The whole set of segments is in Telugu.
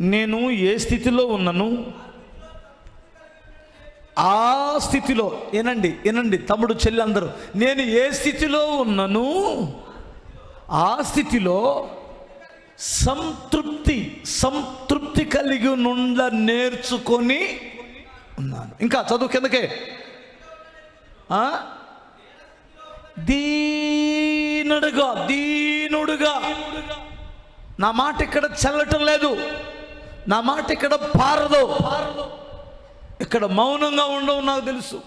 నేను ఏ స్థితిలో ఉన్నాను? ఆ స్థితిలో ఏనండి ఏనండి తమ్ముడు చెల్లి అందరూ. నేను ఏ స్థితిలో ఉన్నాను? ఆ స్థితిలో సంతృప్తి సంతృప్తి కలిగి నుండ నేర్చుకొని ఉన్నాను. ఇంకా చదువు కిందకే. దీనుడుగా దీనుడుగా. నా మాట ఇక్కడ చల్లటం లేదు. నా మాట ఇక్కడ పారదు. ఇక్కడ మౌనంగా ఉండవు నాకు తెలుసు.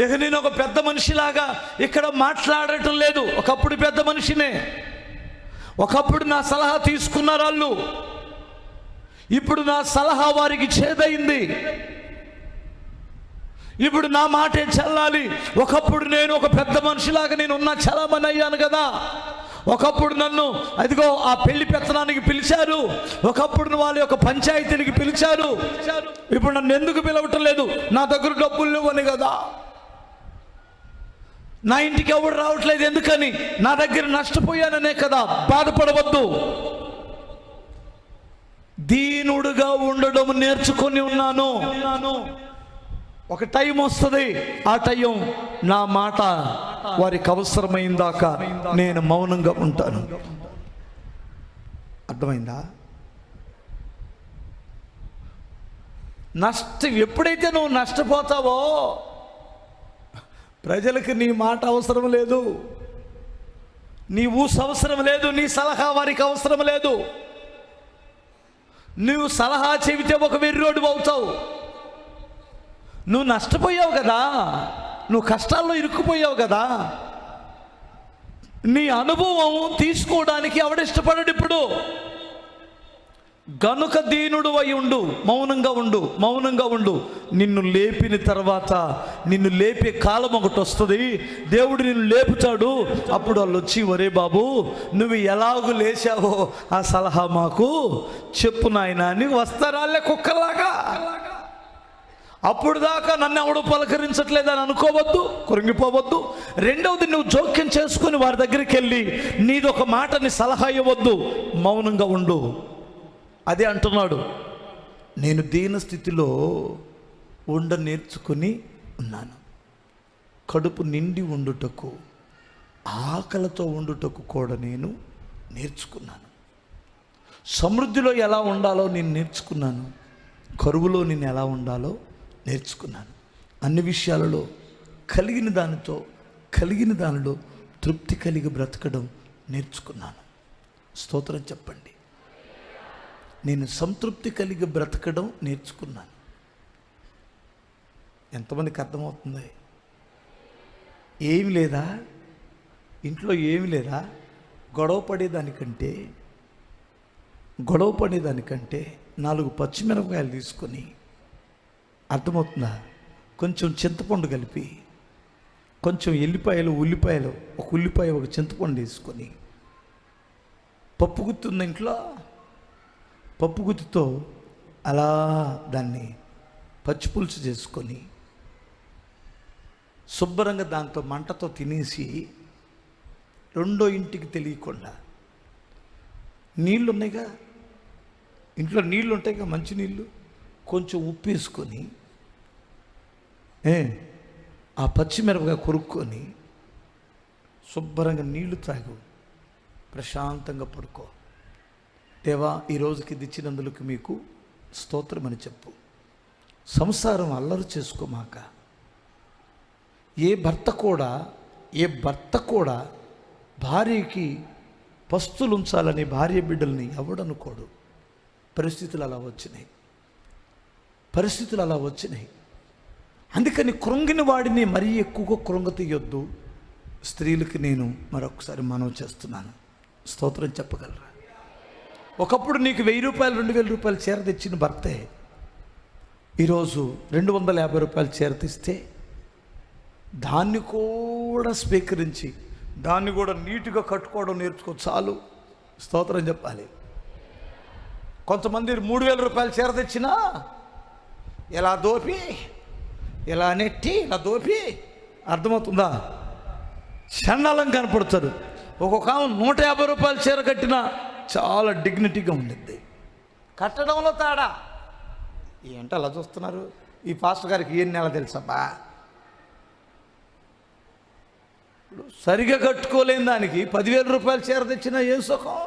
ఇక నేను ఒక పెద్ద మనిషిలాగా ఇక్కడ మాట్లాడటం లేదు. ఒకప్పుడు పెద్ద మనిషినే. ఒకప్పుడు నా సలహా తీసుకున్నారు వాళ్ళు. ఇప్పుడు నా సలహా వారికి చేదయింది. ఇప్పుడు నా మాటే చల్లాలి. ఒకప్పుడు నేను ఒక పెద్ద మనిషిలాగా నేను ఉన్న చలామణి అయ్యాను కదా. ఒకప్పుడు నన్ను అదిగో ఆ పెళ్ళి పెత్తనానికి పిలిచారు. ఒకప్పుడు వాళ్ళ యొక్క పంచాయతీనికి పిలిచారు. ఇప్పుడు నన్ను ఎందుకు పిలవటం లేదు? నా దగ్గర డబ్బులు లేవని కదా. నా ఇంటికి ఎవడు రావట్లేదు ఎందుకని? నా దగ్గర నష్టపోయాననే కదా. బాధపడవద్దు. దీనుడుగా ఉండడం నేర్చుకొని ఉన్నాను. ఒక టైం వస్తుంది. ఆ టైం నా మాట వారికి అవసరమైందాక నేను మౌనంగా ఉంటాను. అర్థమైందా? నష్టం ఎప్పుడైతే నువ్వు నష్టపోతావో ప్రజలకు నీ మాట అవసరం లేదు. నీ ఊసు అవసరం లేదు. నీ సలహా వారికి అవసరం లేదు. నువ్వు సలహా చెబితే ఒక వెర్రోడు అవుతావు. నువ్వు నష్టపోయావు కదా. నువ్వు కష్టాల్లో ఇరుక్కుపోయావు కదా. నీ అనుభవం తీసుకోవడానికి ఎవడిష్టపడడు ఇప్పుడు? గనుక దీనుడు అయి ఉండు మౌనంగా ఉండు మౌనంగా ఉండు. నిన్ను లేపిన తర్వాత నిన్ను లేపే కాలం ఒకటి వస్తుంది. దేవుడు నిన్ను లేపుతాడు. అప్పుడు వాళ్ళు వచ్చి ఒరే బాబు నువ్వు ఎలాగూ లేచావో ఆ సలహా మాకు చెప్పు నాయన అని వస్తారాలే కుక్కలాగా అప్పుడు దాకా నన్ను ఎవడు పలకరించట్లేదని అనుకోవద్దు కృంగిపోవద్దు. రెండవది నువ్వు జోక్యం చేసుకుని వారి దగ్గరికి వెళ్ళి నీదొక మాటని సలహా ఇవ్వద్దు మౌనంగా ఉండు. అదే అంటున్నాడు. నేను దీన స్థితిలో ఉండ నేర్చుకుని ఉన్నాను. కడుపు నిండి ఉండుటకు ఆకలితో ఉండుటకు కూడా నేను నేర్చుకున్నాను. సమృద్ధిలో ఎలా ఉండాలో నేను నేర్చుకున్నాను. కరువులో నేను ఎలా ఉండాలో నేర్చుకున్నాను. అన్ని విషయాలలో కలిగిన దానితో కలిగిన దానిలో తృప్తి కలిగి బ్రతకడం నేర్చుకున్నాను. స్తోత్రం చెప్పండి. నేను సంతృప్తి కలిగి బ్రతకడం నేర్చుకున్నాను. ఎంతమందికి అర్థమవుతుంది? ఏమి లేదా? ఇంట్లో ఏమి లేదా? గొడవ పడేదానికంటే గొడవ పడేదానికంటే నాలుగు పచ్చిమిరపకాయలు తీసుకొని అర్థమవుతుందా? కొంచెం చింతపండు కలిపి కొంచెం ఎల్లిపాయలు ఉల్లిపాయలు ఒక ఉల్లిపాయ ఒక చింతపండు వేసుకొని పప్పు గుత్తుంది ఇంట్లో పప్పు గుత్తితో అలా దాన్ని పచ్చి పులుసు చేసుకొని శుభ్రంగా దాంతో మంటతో తినేసి రెండో ఇంటికి తెలియకుండా నీళ్ళు ఉన్నాయిగా ఇంట్లో నీళ్ళు ఉంటాయిగా మంచి నీళ్ళు? కొంచెం ఉప్పు వేసుకొని ఏ? ఆ పచ్చిమిరపకాయ కొరుక్కొని శుభ్రంగా నీళ్ళు తాగు. ప్రశాంతంగా పడుకో. దేవా ఈ రోజుకి ఇది ఇచ్చినందుకు మీకు స్తోత్రం అని చెప్పు. సంసారం అల్లరి చేసుకోమాక. ఏ భర్త కూడా ఏ భర్త కూడా భార్యకి పస్తులు ఉంచాలని భార్య బిడ్డల్ని ఎవడనుకోడు. పరిస్థితులు అలా వచ్చినాయి. పరిస్థితులు అలా వచ్చినాయి. అందుకని కృంగిన వాడిని మరీ ఎక్కువగా కృంగతీయొద్దు. స్త్రీలకి నేను మరొకసారి మనవి చేస్తున్నాను. స్తోత్రం చెప్పగలరా? ఒకప్పుడు నీకు వెయ్యి రూపాయలు రెండు వేల రూపాయలు చీర తెచ్చిన భర్తే ఈరోజు రెండు వందల యాభై రూపాయలు చీర తెస్తే దాన్ని కూడా స్వీకరించి దాన్ని కూడా నీట్గా కట్టుకోవడం నేర్చుకో చాలు. స్తోత్రం చెప్పాలి. కొంతమంది మూడు వేల రూపాయలు చీర తెచ్చినా ఇలా దోపి? ఇలా నెట్టి? ఇలా దోపి? అర్థమవుతుందా? చండాలం కనపడతారు. ఒక్కొక్క ఆమె నూట యాభై రూపాయలు చీర కట్టిన చాలా డిగ్నిటీగా ఉండిద్ది. కట్టడంలో తేడా? ఏంటో అలా చూస్తున్నారు? ఈ పాస్టర్ గారికి ఏం నెల తెలుసబ్బా? సరిగా కట్టుకోలేని దానికి పదివేల రూపాయలు చీర తెచ్చినా ఏం సుఖం?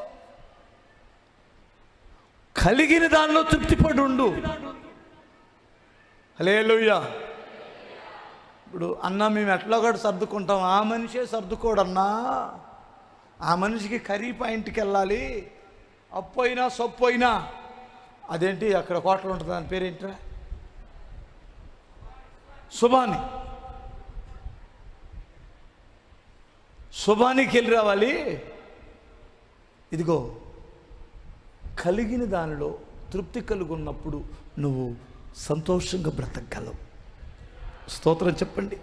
కలిగిన దానిలో తృప్తిపడి ఉండు. హలేలుయ్యా ఇప్పుడు అన్న మేము ఎట్లా కూడా సర్దుకుంటాం? ఆ మనిషే సర్దుకోడన్నా. ఆ మనిషికి కర్రీ పాయింట్కి వెళ్ళాలి అప్పు అయినా సొప్పు అయినా అదేంటి? అక్కడ కోటలు ఉంటుంది దాని పేరేంట్రా? శుభాని శుభానికి వెళ్ళి రావాలి. ఇదిగో కలిగిన దానిలో తృప్తి కలుగున్నప్పుడు నువ్వు సంతోషంగా బ్రతకగలవు. స్తోత్రం చెప్పండి.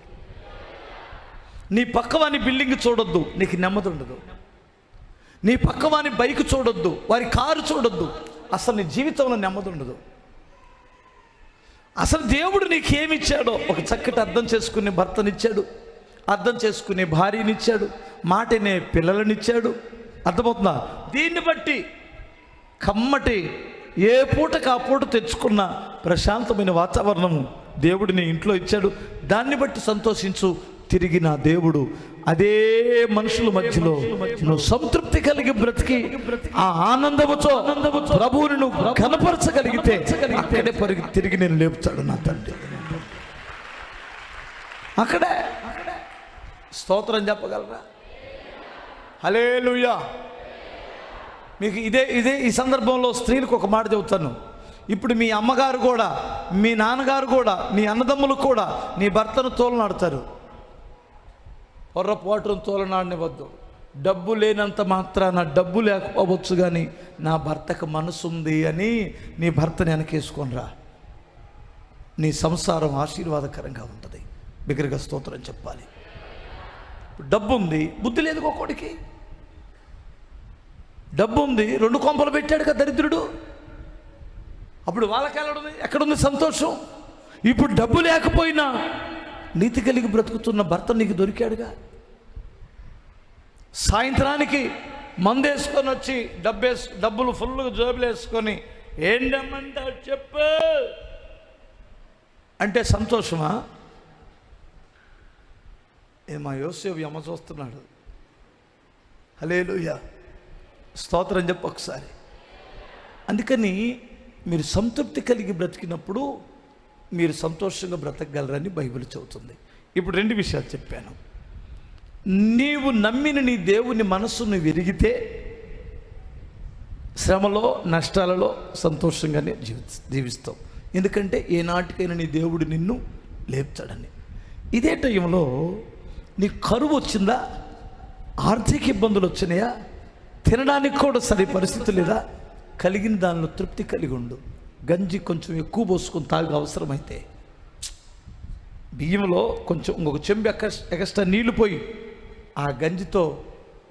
నీ పక్కవాని బిల్డింగ్ చూడొద్దు నీకు నెమ్మది ఉండదు. నీ పక్కవాని బైక్ చూడొద్దు వారి కారు చూడొద్దు అసలు నీ జీవితంలో నెమ్మది ఉండదు. అసలు దేవుడు నీకేమిచ్చాడో ఒక చక్కటి అర్థం చేసుకునే భర్తనిచ్చాడు అర్థం చేసుకునే భార్యనిచ్చాడు మాటనే పిల్లలనిచ్చాడు. అర్థమవుతుందా? దీన్ని బట్టి కమ్మటి ఏ పూటకు ఆ పూట తెచ్చుకున్న ప్రశాంతమైన వాతావరణము దేవుడిని ఇంట్లో ఇచ్చాడు. దాన్ని బట్టి సంతోషించు. తిరిగి నా దేవుడు. అదే మనుషుల మధ్యలో నువ్వు సంతృప్తి కలిగి బ్రతికి ఆ ఆనందముతో ప్రభువుని నువ్వు కనపరచగలిగితే అక్కడే పరిగి తిరిగి నేను లేపుతాడు నా తండ్రి. అక్కడే. స్తోత్రం చెప్పగలరా? హలేలుయా మీకు ఇదే ఇదే ఈ సందర్భంలో స్త్రీలకు ఒక మాట చెబుతాను. ఇప్పుడు మీ అమ్మగారు కూడా మీ నాన్నగారు కూడా మీ అన్నదమ్ములు కూడా నీ భర్తను తోలనాడతారు. పొర్రపోటను తోలనాడనివద్దు. డబ్బు లేనంత మాత్రాన డబ్బు లేకపోవచ్చు కానీ నా భర్తకు మనసు ఉంది అని నీ భర్తని వెనకేసుకొనిరా నీ సంసారం ఆశీర్వాదకరంగా ఉంటుంది. బిగ్గరగా స్తోత్రం చెప్పాలి. డబ్బు ఉంది బుద్ధి లేదు ఒక్కొక్కడికి. డబ్బు ఉంది రెండు కొంపలు పెట్టాడు కదా దరిద్రుడు. అప్పుడు వాళ్ళకి ఎక్కడుంది ఎక్కడుంది సంతోషం? ఇప్పుడు డబ్బు లేకపోయినా నీతి కలిగి బ్రతుకుతున్న భర్త నీకు దొరికాడుగా? సాయంత్రానికి మందేసుకొని వచ్చి డబ్బేసు డబ్బులు ఫుల్గా జోబులు వేసుకొని ఏంటమ్మంటావు చెప్పు? అంటే సంతోషమా? ఏ మా యోసేపు అమ్మ చూస్తున్నాడు. హలేలుయ్యా స్తోత్రం చెప్పు ఒకసారి. అందుకని మీరు సంతృప్తి కలిగి బ్రతికినప్పుడు మీరు సంతోషంగా బ్రతకగలరని బైబిల్ చెబుతుంది. ఇప్పుడు రెండు విషయాలు చెప్పాను. నీవు నమ్మిన నీ దేవుని మనస్సును విరిగితే శ్రమలో నష్టాలలో సంతోషంగానే జీవి జీవిస్తావు. ఎందుకంటే ఏనాటికైనా నీ దేవుడు నిన్ను లేపుతాడని. ఇదే టైంలో నీ కరువు వచ్చిందా? ఆర్థిక ఇబ్బందులు వచ్చినాయా? తినడానికి కూడా సరి పరిస్థితి లేదా? కలిగిన దానిలో తృప్తి కలిగి ఉండు. గంజి కొంచెం ఎక్కువ పోసుకొని తాగు అవసరమైతే. బియ్యంలో కొంచెం ఇంకొక చెంబు ఎక్స్ ఎక్స్ట్రా నీళ్ళు పోయి ఆ గంజితో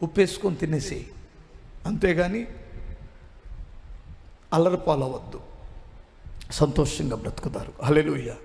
ఉప్పేసుకొని తినేసి అంతేగాని అల్లరి పాలవద్దు సంతోషంగా బ్రతుకుతారు. హల్లెలూయా.